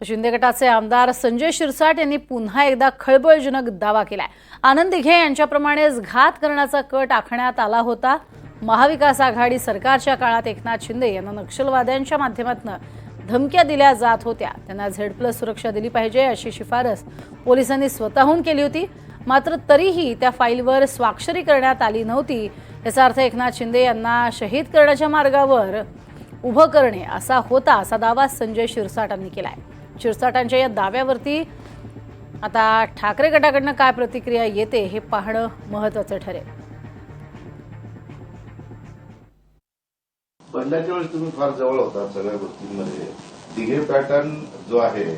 शिंदे गटाचे आमदार संजय शिरसाट यांनी पुन्हा एकदा खळबळजनक दावा केलाय. आनंद दिघे यांच्याप्रमाणेच घात करण्याचा कट आखण्यात आला होता. महाविकास आघाडी सरकारच्या काळात एकनाथ शिंदे यांना नक्षलवाद्यांच्या माध्यमातून धमक्या दिल्या जात होत्या. त्यांना झेड प्लस सुरक्षा दिली पाहिजे अशी शिफारस पोलिसांनी स्वतःहून केली होती. मात्र तरीही त्या फाईलवर स्वाक्षरी करण्यात आली नव्हती. याचा अर्थ एकनाथ शिंदे यांना शहीद करण्याच्या मार्गावर उभं करणे असा होता असा दावा संजय शिरसाटांनी आहे शिरसाटांच्या या दाव्यावरती आता ठाकरे गटाकडनं काय प्रतिक्रिया येते हे पाहणं महत्वाचं ठरेल. बंडाच्या वेळेस तुम्ही फार जवळ होता सगळ्या गोष्टींमध्ये. तिघे पॅटर्न जो आहे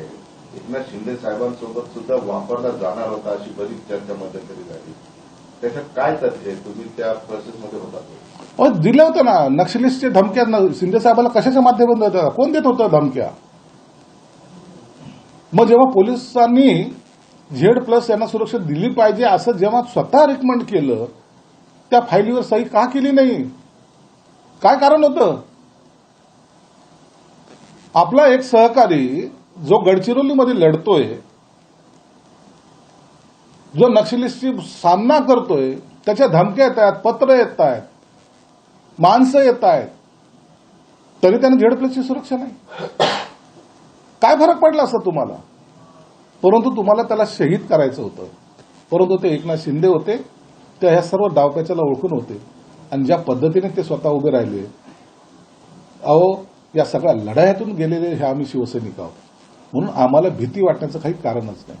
एकनाथ शिंदे साहेबांसोबत सुद्धा वापरला जाणार होता अशी बरीच चर्चा मध्यंतरी झाली. त्याच्यात काय तथ्य तुम्ही त्या प्रोसेसमध्ये होता दिलं होतं ना नक्षलिस्टचे धमक्या न- शिंदे साहेबाला कशाच्या माध्यमातून कोण देत होतं धमक्या? मग जेव्हा पोलिसांनी झेड प्लस यांना सुरक्षा दिली पाहिजे असं जेव्हा स्वतः रेकमेंड केलं त्या फाईलीवर सही का केली नाही? काय कारण होतं? आपला एक सहकारी जो गडचिरोलीमध्ये लढतोय जो नक्षलिस्टची सामना करतोय त्याच्या धमक्या येत आहेत पत्र येत आहेत माणसं येत आहेत तरी त्याने झेड प्लसची सुरक्षा नाही. काय फरक पडला असता तुम्हाला? परंतु तुम्हाला त्याला शहीद करायचं होतं. परंतु ते एकनाथ शिंदे होते ते ह्या सर्व डावपेचाला ओळखून होते. आणि ज्या पद्धतीने ते स्वतः उभे राहिले अहो या सगळ्या लढायातून गेलेले हे आम्ही शिवसैनिक आहोत. म्हणून आम्हाला भीती वाटण्याचं काही कारणच नाही.